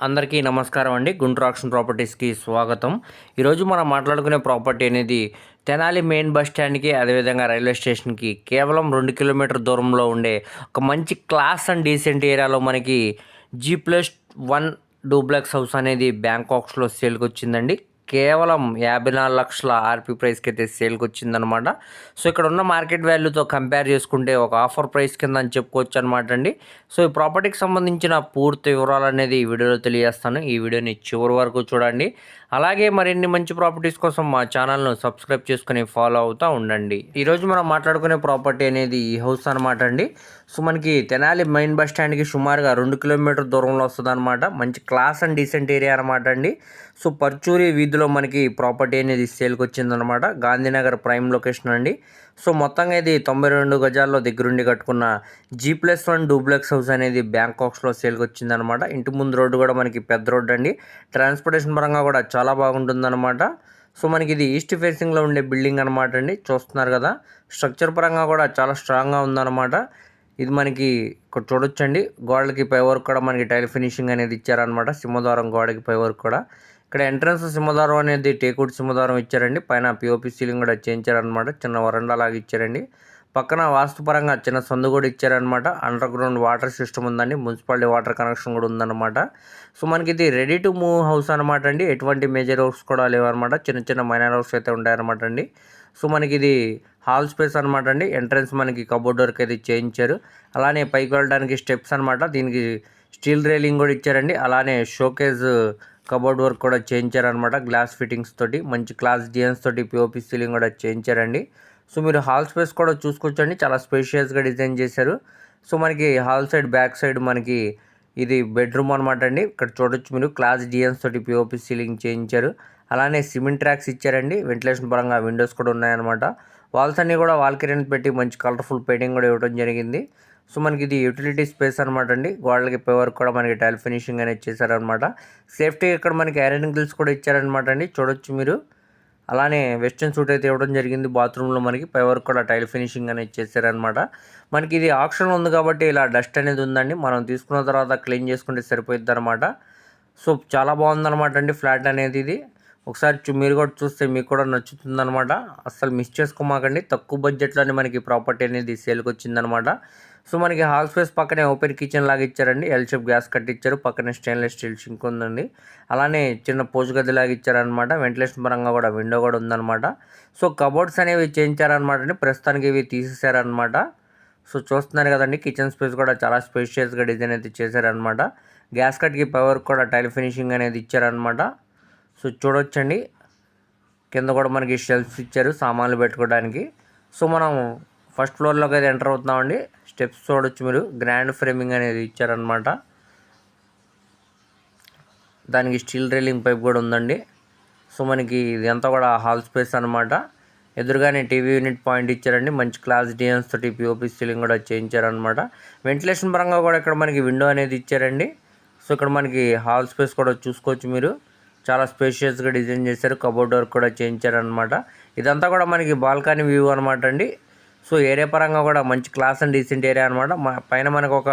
అందరికీ నమస్కారం అండి. గుంటూరు ఆక్షన్ ప్రాపర్టీస్కి స్వాగతం. ఈరోజు మనం మాట్లాడుకునే ప్రాపర్టీ అనేది తెనాలి మెయిన్ బస్ స్టాండ్కి అదేవిధంగా రైల్వే స్టేషన్కి కేవలం రెండు కిలోమీటర్ దూరంలో ఉండే ఒక మంచి క్లాస్ అండ్ డీసెంట్ ఏరియాలో మనకి G plus one duplex house అనేది బ్యాంకాక్స్లో సేల్కి వచ్చిందండి. కేవలం యాభై నాలుగు లక్షల ఆర్పీ ప్రైస్కి అయితే సేల్కి వచ్చిందనమాట సో ఇక్కడ ఉన్న మార్కెట్ వాల్యూతో కంపేర్ చేసుకుంటే ఒక ఆఫర్ ప్రైస్ కింద అని చెప్పుకోవచ్చు అనమాట అండి. సో ఈ ప్రాపర్టీకి సంబంధించిన పూర్తి వివరాలు అనేది ఈ వీడియోలో తెలియజేస్తాను. ఈ వీడియోని చివరి వరకు చూడండి. అలాగే మరిన్ని మంచి ప్రాపర్టీస్ కోసం మా ఛానల్ను సబ్స్క్రైబ్ చేసుకుని ఫాలో అవుతూ ఉండండి. ఈరోజు మనం మాట్లాడుకునే ప్రాపర్టీ అనేది ఈ హౌస్ అనమాట అండి. సో మనకి తెనాలి మెయిన్ బస్ స్టాండ్కి సుమారుగా రెండు కిలోమీటర్ దూరంలో వస్తుంది అనమాట మంచి క్లాస్ అండ్ డీసెంట్ ఏరియా అనమాట అండి. సో పర్చూరి వీధిలో మనకి ప్రాపర్టీ అనేది సేల్కి వచ్చిందనమాట గాంధీనగర్ ప్రైమ్ లొకేషన్ అండి. సో మొత్తంగా ఇది తొంభై రెండు గజాల్లో దగ్గరుండి కట్టుకున్న G plus one duplex house అనేది బ్యాంకాక్స్లో సేల్కి వచ్చిందనమాట ఇంటి ముందు రోడ్డు కూడా మనకి పెద్ద రోడ్డు అండి. ట్రాన్స్పోర్టేషన్ పరంగా కూడా చాలా బాగుంటుందన్నమాట. సో మనకి ఇది ఈస్ట్ ఫేసింగ్లో ఉండే బిల్డింగ్ అనమాట అండి. చూస్తున్నారు కదా స్ట్రక్చర్ పరంగా కూడా చాలా స్ట్రాంగ్గా ఉందన్నమాట. ఇది మనకి ఇక్కడ చూడొచ్చండి. గోడలకి పై వరకు కూడా మనకి టైల్ ఫినిషింగ్ అనేది ఇచ్చారనమాట సింహద్వారం గోడకి పై వరకు కూడా. ఇక్కడ ఎంట్రన్స్ సింహద్వారం అనేది టేకుడ్ సింహద్వారం ఇచ్చారండి. పైన పిఓపి సీలింగ్ కూడా చేయించారనమాట చిన్న వరండా లాగా ఇచ్చారండి. పక్కన వాస్తుపరంగా చిన్న సందు కూడా ఇచ్చారనమాట అండర్ గ్రౌండ్ వాటర్ సిస్టమ్ ఉందండి. మున్సిపాలిటీ వాటర్ కనెక్షన్ కూడా ఉందన్నమాట. సో మనకి ఇది రెడీ టు మూవ్ హౌస్ అనమాట అండి. ఎటువంటి మేజర్ హౌస్ కూడా లేవన్నమాట. చిన్న చిన్న మైనర్ హౌస్ అయితే ఉంటాయన్నమాట అండి. సో మనకి ఇది హాల్ స్పేస్ అనమాట అండి. ఎంట్రన్స్ మనకి కబోర్డ్ వర్క్ అయితే చేయించారు. అలానే పైకి వెళ్ళడానికి స్టెప్స్ అనమాట దీనికి స్టీల్ రైలింగ్ కూడా ఇచ్చారండి. అలానే షోకేజ్ కబోర్డ్ వర్క్ కూడా చేయించారనమాట గ్లాస్ ఫిట్టింగ్స్ తోటి మంచి క్లాస్ డిజైన్స్ తోటి పిఓపి సీలింగ్ కూడా చేయించారండి. సో మీరు హాల్ స్పేస్ కూడా చూసుకోవచ్చండి. చాలా స్పేషియస్గా డిజైన్ చేశారు. సో మనకి హాల్ సైడ్ బ్యాక్ సైడ్ మనకి ఇది బెడ్రూమ్ అనమాట అండి. ఇక్కడ చూడొచ్చు మీరు. క్లాస్ డిజైన్స్ తోటి పిఓపి సీలింగ్ చేయించారు. అలానే సిమెంట్ ట్రాక్స్ ఇచ్చారండి. వెంటిలేషన్ పరంగా విండోస్ కూడా ఉన్నాయన్నమాట. వాల్స్ అన్నీ కూడా వాల్ కిరణ్ పెట్టి మంచి కలర్ఫుల్ పెయింటింగ్ కూడా ఇవ్వడం జరిగింది. సో మనకి ఇది యూటిలిటీ స్పేస్ అనమాట అండి. గోడలకి పేవర్ కూడా మనకి టైల్ ఫినిషింగ్ అనేది చేశారనమాట సేఫ్టీ ఇక్కడ మనకి ఐరన్ గ్రిల్స్ కూడా ఇచ్చారనమాట అండి. చూడొచ్చు మీరు. అలానే వెస్ట్రన్ సూట్ అయితే ఇవ్వడం జరిగింది. బాత్రూంలో మనకి పై వరకు కూడా టైల్ ఫినిషింగ్ అనేది చేశారనమాట మనకి ఇది ఆప్షన్ ఉంది కాబట్టి ఇలా డస్ట్ అనేది ఉందండి. మనం తీసుకున్న తర్వాత క్లీన్ చేసుకుంటే సరిపోయిద్ది అనమాట సో చాలా బాగుందనమాట అండి ఫ్లాట్ అనేది ఇది. ఒకసారి చూ- మీరు కూడా చూస్తే మీకు కూడా నచ్చుతుందనమాట అస్సలు మిస్ చేసుకోమాకండి. తక్కువ బడ్జెట్లోనే మనకి ప్రాపర్టీ అనేది సేల్కి వచ్చిందనమాట సో మనకి హాల్ స్పేస్ పక్కనే ఓపెన్ కిచెన్ లాగా ఇచ్చారండి. ఎల్ షేప్ గ్యాస్ కట్టించారు పక్కనే స్టెయిన్లెస్ స్టీల్ షింక్ ఉందండి. అలానే చిన్న పోజు గది లాగా ఇచ్చారనమాట వెంటిలేషన్ పరంగా కూడా విండో కూడా ఉందన్నమాట. సో కబోర్డ్స్ అనేవి చేయించారనమాట అండి. ప్రస్తుతానికి ఇవి తీసేశారనమాట సో చూస్తున్నారు కదండి కిచెన్ స్పేస్ కూడా చాలా స్పేషియస్గా డిజైన్ అయితే చేశారనమాట గ్యాస్ కట్కి పవర్ కూడా టైల్ ఫినిషింగ్ అనేది ఇచ్చారనమాట సో చూడొచ్చండి. కింద కూడా మనకి షెల్ఫ్స్ ఇచ్చారు సామాన్లు పెట్టుకోవడానికి. సో మనం ఫస్ట్ ఫ్లోర్లోకి అయితే ఎంటర్ అవుతున్నామండి. స్టెప్స్ చూడొచ్చు మీరు. గ్రాండ్ ఫ్రేమింగ్ అనేది ఇచ్చారనమాట దానికి స్టీల్ రైలింగ్ పైప్ కూడా ఉందండి. సో మనకి ఇదంతా కూడా హాల్ స్పేస్ అనమాట ఎదురుగానే టీవీ యూనిట్ పాయింట్ ఇచ్చారండి. మంచి క్లాస్ డిజైన్స్ తోటి పిఓపి సీలింగ్ కూడా చేయించారనమాట వెంటిలేషన్ పరంగా కూడా ఇక్కడ మనకి విండో అనేది ఇచ్చారండి. సో ఇక్కడ మనకి హాల్ స్పేస్ కూడా చూసుకోవచ్చు మీరు. చాలా స్పేషియస్గా డిజైన్ చేశారు. కబోర్డ్ వర్క్ కూడా చేయించారనమాట ఇదంతా కూడా మనకి బాల్కనీ వ్యూ అనమాట అండి. సో ఏరియా పరంగా కూడా మంచి క్లాస్ అండ్ డీసెంట్ ఏరియా అనమాట పైన మనకు ఒక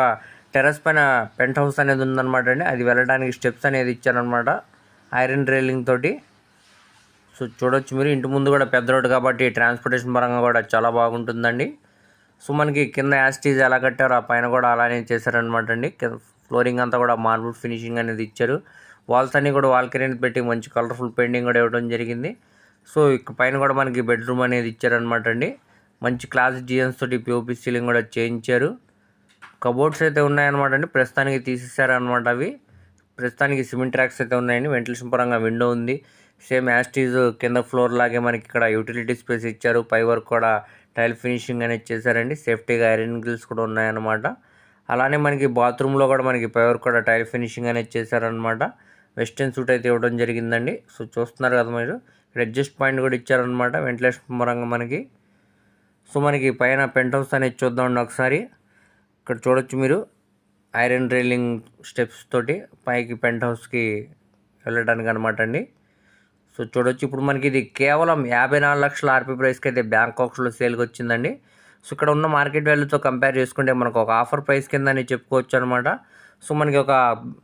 టెర్రస్ పైన పెంట్ హౌస్ అనేది ఉందన్నమాట అండి. అది వెళ్ళడానికి స్టెప్స్ అనేది ఇచ్చారనమాట ఐరన్ రైలింగ్ తోటి. సో చూడొచ్చు మీరు. ఇంటి ముందు కూడా పెద్ద రోడ్డు కాబట్టి ట్రాన్స్పోర్టేషన్ పరంగా కూడా చాలా బాగుంటుందండి. సో మనకి కింద యాస్టీజ్ ఎలా కట్టారో ఆ పైన కూడా అలానే చేశారనమాట అండి. ఫ్లోరింగ్ అంతా కూడా మార్బుల్ ఫినిషింగ్ అనేది ఇచ్చారు. వాల్స్ అన్నీ కూడా వాల్ పెట్టి మంచి కలర్ఫుల్ పెయింటింగ్ కూడా ఇవ్వడం జరిగింది. సో ఇక పైన కూడా మనకి బెడ్రూమ్ అనేది ఇచ్చారనమాట అండి. మంచి క్లాస్ డిజైన్స్ తోటి పిఓపి సీలింగ్ కూడా చేయించారు. కబోర్డ్స్ అయితే ఉన్నాయన్నమాట అండి. ప్రస్తుతానికి తీసేసారనమాట అవి. ప్రస్తుతానికి సిమెంట్ ట్రాక్స్ అయితే ఉన్నాయండి. వెంటిలేషన్ పరంగా విండో ఉంది. సేమ్ యాస్టీజ్ కింద ఫ్లోర్ లాగే మనకి ఇక్కడ యూటిలిటీ స్పేస్ ఇచ్చారు. పై వరకు కూడా టైల్ ఫినిషింగ్ అనేది చేశారండి. సేఫ్టీగా ఐరన్ గ్రిల్స్ కూడా ఉన్నాయన్నమాట. అలానే మనకి బాత్రూంలో కూడా మనకి పై వరకు కూడా టైల్ ఫినిషింగ్ అనేది చేశారనమాట వెస్టర్న్ సూట్ అయితే ఇవ్వడం జరిగిందండి. సో చూస్తున్నారు కదా మీరు. ఇక్కడ అడ్జస్ట్ పాయింట్ కూడా ఇచ్చారనమాట వెంటిలేషన్ పరంగా మనకి. సో మనకి పైన పెంట్ హౌస్ అనేది చూద్దామండి ఒకసారి. ఇక్కడ చూడొచ్చు మీరు. ఐరన్ రైలింగ్ స్టెప్స్ తోటి పైకి పెంట్ హౌస్కి వెళ్ళడానికి అనమాట అండి. సో చూడొచ్చు. ఇప్పుడు మనకి ఇది కేవలం యాభై నాలుగు లక్షల ఆర్పీ ప్రైస్కి అయితే బ్యాంకాక్స్లో సేల్కి వచ్చిందండి. సో ఇక్కడ ఉన్న మార్కెట్ వాల్యూతో కంపేర్ చేసుకుంటే మనకు ఒక ఆఫర్ ప్రైస్ కింద అని చెప్పుకోవచ్చు అనమాట సో మనకి ఒక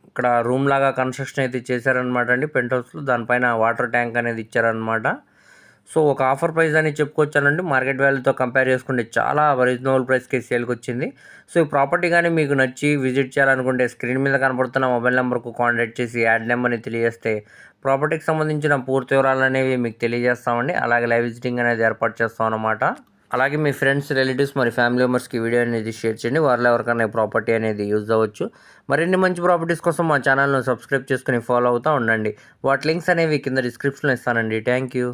ఇక్కడ రూమ్ లాగా కన్స్ట్రక్షన్ అయితే చేశారనమాట అండి పెంట్ హౌస్లో. దానిపైన వాటర్ ట్యాంక్ అనేది ఇచ్చారనమాట సో ఒక ఆఫర్ ప్రైస్ అని చెప్పుకొచ్చానండి. మార్కెట్ వాల్యూతో కంపేర్ చేసుకుంటే చాలా రీజనబుల్ ప్రైస్కి సేల్కి వచ్చింది సో ఈ ప్రాపర్టీ కానీ మీకు నచ్చి విజిట్ చేయాలనుకుంటే స్క్రీన్ మీద కనబడుతున్న మొబైల్ నెంబర్కు కాంటాక్ట్ చేసి యాడ్ నెంబర్ని తెలియజేస్తే ప్రాపర్టీకి సంబంధించిన పూర్తి వివరాలు అనేవి మీకు తెలియజేస్తామండి. అలాగే లైవ్ విజిటింగ్ అనేది ఏర్పాటు చేస్తాం అనమాట అలాగే మీ ఫ్రెండ్స్ రిలేటివ్స్ మరి ఫ్యామిలీ మెంబర్స్కి వీడియో అనేది షేర్ చేయండి. వారిలో ఎవరికైనా ప్రాపర్టీ అనేది యూజ్ అవ్వచ్చు. మరిన్ని మంచి ప్రాపర్టీస్ కోసం మా ఛానల్ను సబ్స్క్రైబ్ చేసుకుని ఫాలో అవుతూ ఉండండి. వాటి లింక్స్ అనేవి కింద డిస్క్రిప్షన్లో ఇస్తానండి. Thank you.